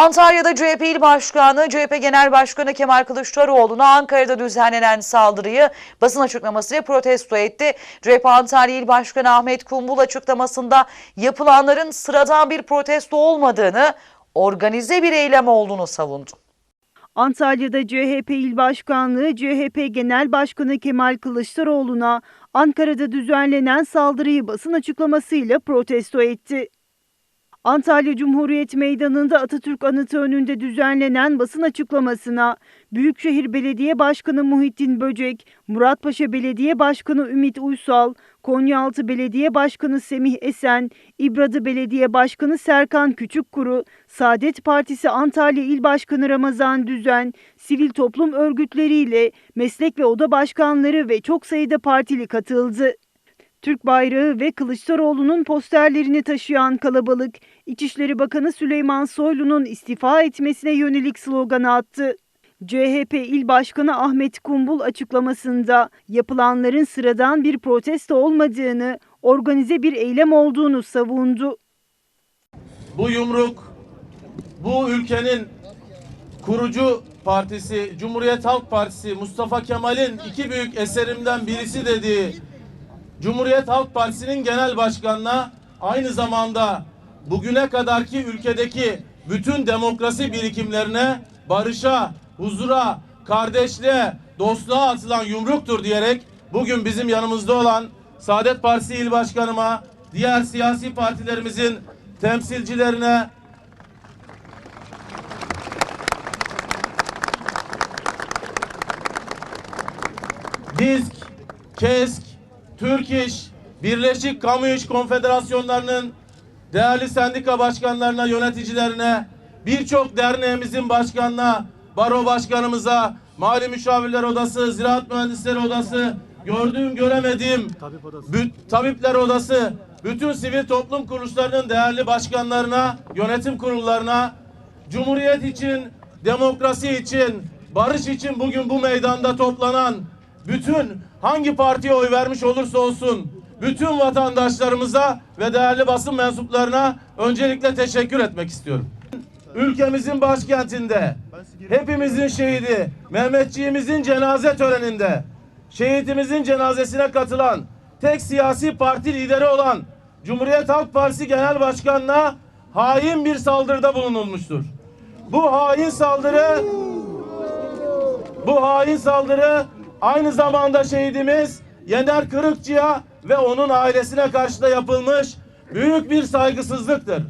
Antalya'da CHP İl Başkanı, CHP Genel Başkanı Kemal Kılıçdaroğlu'na Ankara'da düzenlenen saldırıyı basın açıklamasıyla protesto etti. CHP Antalya İl Başkanı Ahmet Kumbul açıklamasında yapılanların sıradan bir protesto olmadığını, organize bir eylem olduğunu savundu. Antalya'da CHP İl Başkanlığı, CHP Genel Başkanı Kemal Kılıçdaroğlu'na Ankara'da düzenlenen saldırıyı basın açıklamasıyla protesto etti. Antalya Cumhuriyet Meydanı'nda Atatürk Anıtı önünde düzenlenen basın açıklamasına Büyükşehir Belediye Başkanı Muhittin Böcek, Muratpaşa Belediye Başkanı Ümit Uysal, Konyaaltı Belediye Başkanı Semih Esen, İbradı Belediye Başkanı Serkan Küçükkuru, Saadet Partisi Antalya İl Başkanı Ramazan Düzen, sivil toplum örgütleriyle meslek ve oda başkanları ve çok sayıda partili katıldı. Türk bayrağı ve Kılıçdaroğlu'nun posterlerini taşıyan kalabalık, İçişleri Bakanı Süleyman Soylu'nun istifa etmesine yönelik sloganı attı. CHP İl Başkanı Ahmet Kumbul açıklamasında yapılanların sıradan bir protesto olmadığını, organize bir eylem olduğunu savundu. Bu yumruk bu ülkenin kurucu partisi Cumhuriyet Halk Partisi Mustafa Kemal'in iki büyük eserimden birisi dediği Cumhuriyet Halk Partisi'nin genel başkanına aynı zamanda bugüne kadarki ülkedeki bütün demokrasi birikimlerine barışa, huzura, kardeşliğe, dostluğa atılan yumruktur diyerek bugün bizim yanımızda olan Saadet Partisi İl Başkanıma, diğer siyasi partilerimizin temsilcilerine DİSK, KESK, Türk İş, Birleşik Kamu İş Konfederasyonlarının değerli sendika başkanlarına, yöneticilerine, birçok derneğimizin başkanına, baro başkanımıza, Mali Müşavirler Odası, Ziraat Mühendisleri Odası, gördüğüm göremediğim bü- Tabipler Odası, bütün sivil toplum kuruluşlarının değerli başkanlarına, yönetim kurullarına, Cumhuriyet için, demokrasi için, barış için bugün bu meydanda toplanan bütün hangi partiye oy vermiş olursa olsun bütün vatandaşlarımıza ve değerli basın mensuplarına öncelikle teşekkür etmek istiyorum. Ülkemizin başkentinde hepimizin şehidi Mehmetçiğimizin cenaze töreninde şehitimizin cenazesine katılan tek siyasi parti lideri olan Cumhuriyet Halk Partisi Genel Başkanı'na hain bir saldırıda bulunulmuştur. Bu hain saldırı bu hain saldırı aynı zamanda şehidimiz Yener Kırıkçı'ya ve onun ailesine karşı da yapılmış büyük bir saygısızlıktır.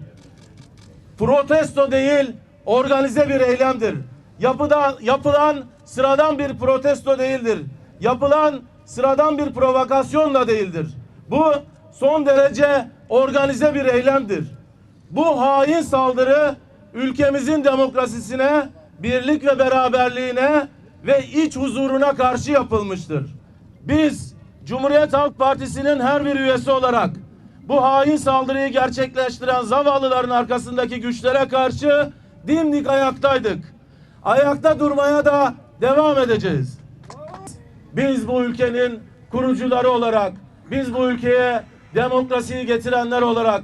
Protesto değil, organize bir eylemdir. Yapıda, yapılan sıradan bir protesto değildir. Yapılan sıradan bir provokasyon da değildir. Bu son derece organize bir eylemdir. Bu hain saldırı ülkemizin demokrasisine, birlik ve beraberliğine ve iç huzuruna karşı yapılmıştır. Biz Cumhuriyet Halk Partisi'nin her bir üyesi olarak bu hain saldırıyı gerçekleştiren zavallıların arkasındaki güçlere karşı dimdik ayaktaydık. Ayakta durmaya da devam edeceğiz. Biz bu ülkenin kurucuları olarak, biz bu ülkeye demokrasiyi getirenler olarak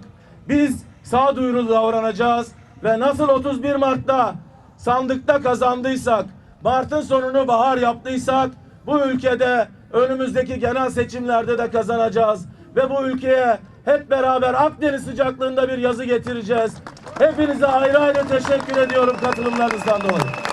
biz sağduyulu davranacağız ve nasıl 31 Mart'ta sandıkta kazandıysak, Mart'ın sonunu bahar yaptıysak bu ülkede önümüzdeki genel seçimlerde de kazanacağız ve bu ülkeye hep beraber Akdeniz sıcaklığında bir yazı getireceğiz. Hepinize ayrı ayrı teşekkür ediyorum katılımlarınızdan dolayı.